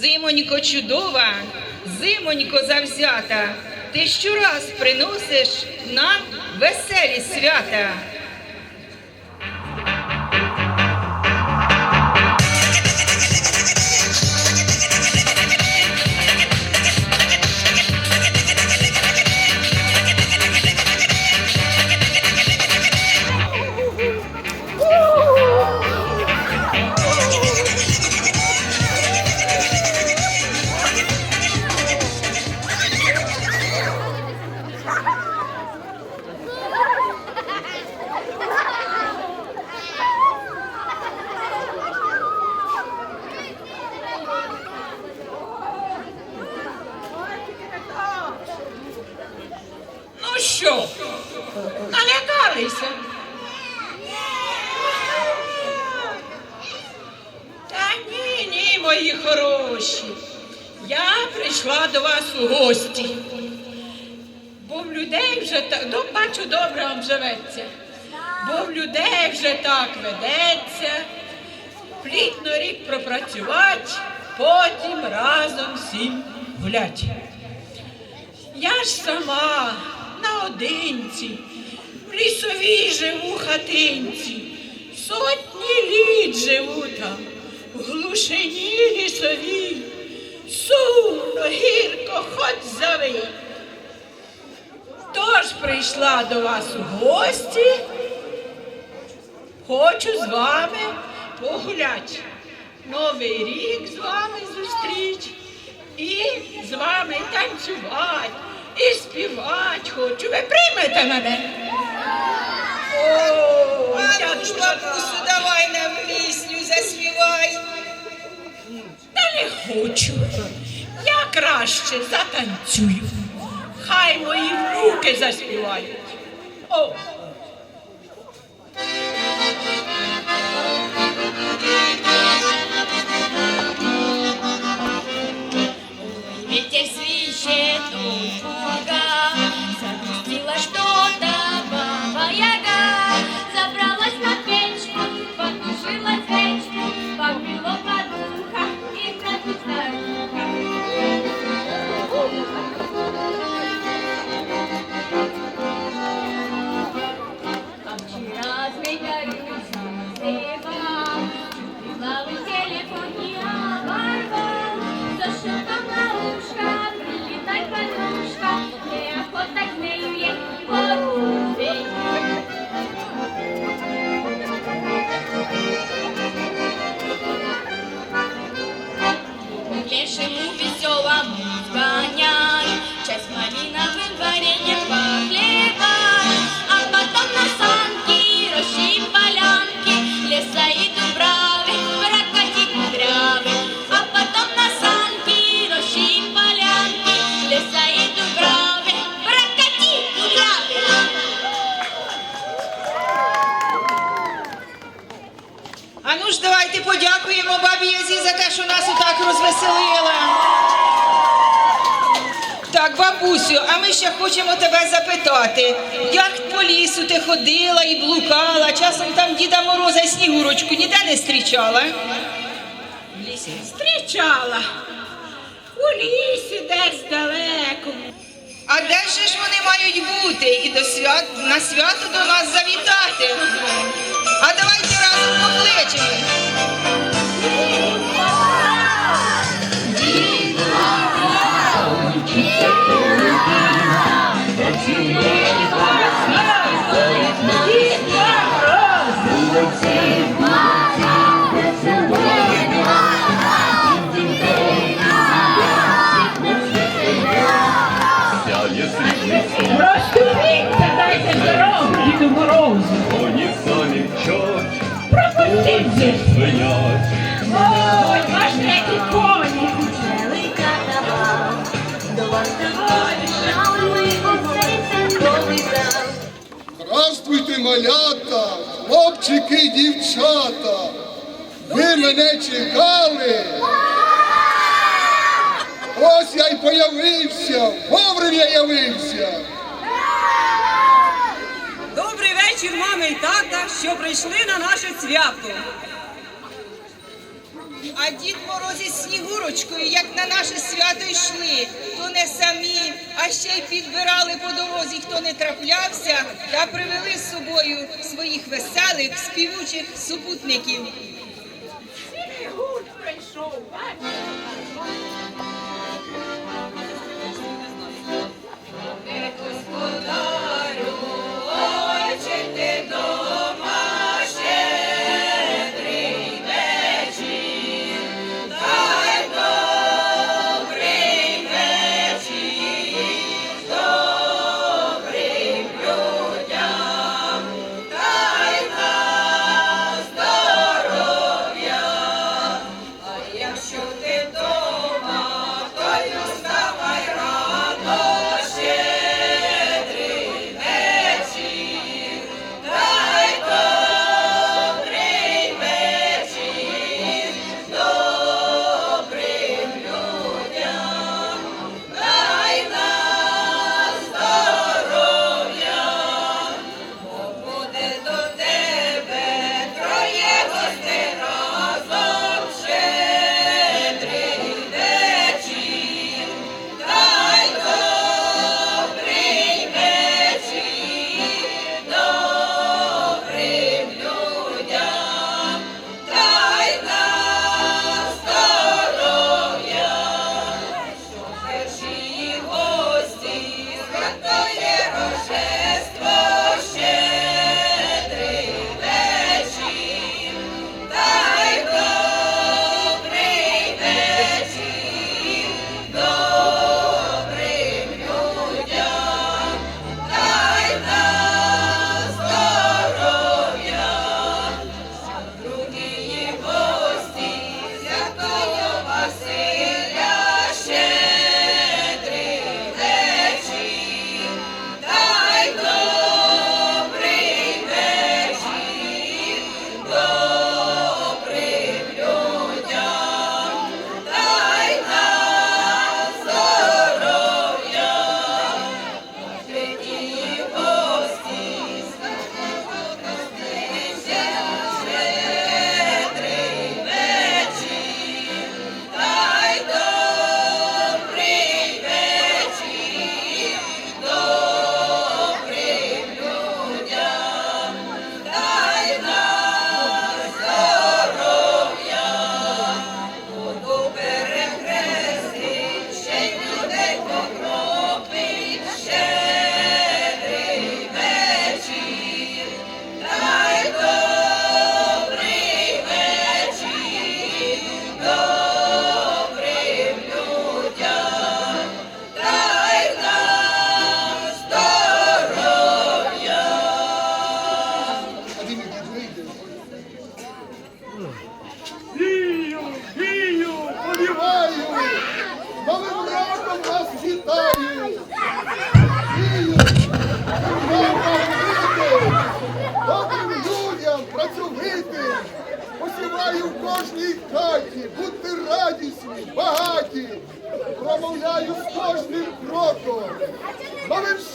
Зимонько чудова, зимонько завзята, ти щораз приносиш нам веселі свята. Я прийшла до вас у гості. Бо в людей вже так, до, бачу, добре вам живеться. Бо в людей вже так ведеться. Плітно рік пропрацювати, потім разом всім гулять. Я ж сама наодинці, в лісовій живу хатинці, сотні літ живу прийшла до вас у гості, хочу з вами погуляти. Новий рік з вами зустріч. І з вами танцювати, і співати хочу. Ви приймете мене? О, я бабусю, давай нам пісню заспівай. Та не хочу. Я краще затанцюю. Хай мої внуки заспівають. О, хочемо тебе запитати, як по лісу ти ходила і блукала, часом там Діда Мороза і Снігурочку ніде не зустрічала? В лісі. зустрічала. У лісі десь далеко. А де ж ж вони мають бути і до свят... на свято до нас завітати? А давайте разом покличемо. Малята, хлопчики і дівчата. Ви мене чекали. Ось я й появився, вовремя явився. Добрий вечір, мами і тата, що прийшли на наше свято. А дід морозі снігурочкою, як на наше свято йшли, то не самі, а ще й підбирали по дорозі, хто не траплявся, та привели з собою своїх веселих, співучих супутників. Цілий гурт бачиш? Jordan's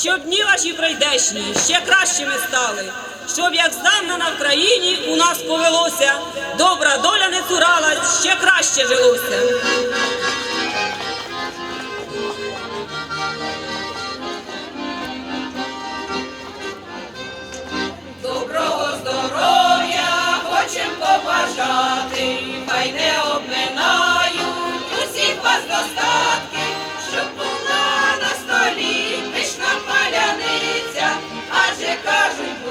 щоб дні ваші прийдешні ще кращими стали, щоб, як здавна на Вкраїні, у нас повелося, добра доля не цуралась, ще краще жилося. Доброго здоров'я хочем побажати, хай не обминають усіх вас достатки. caixa